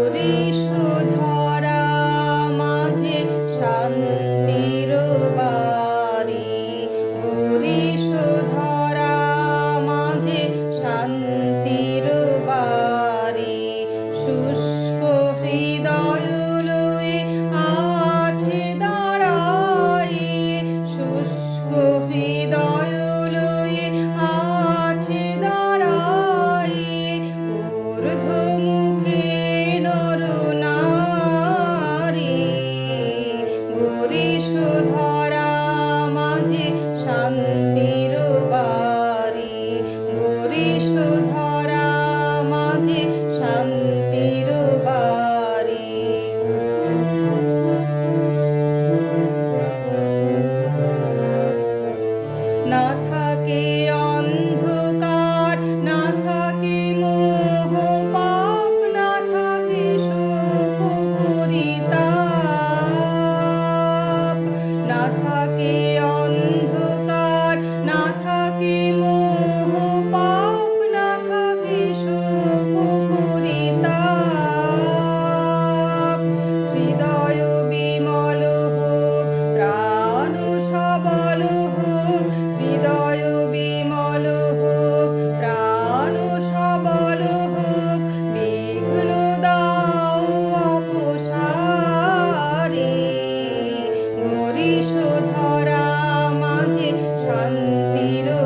বরিশধরা মাঝে শান্তির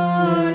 Lord.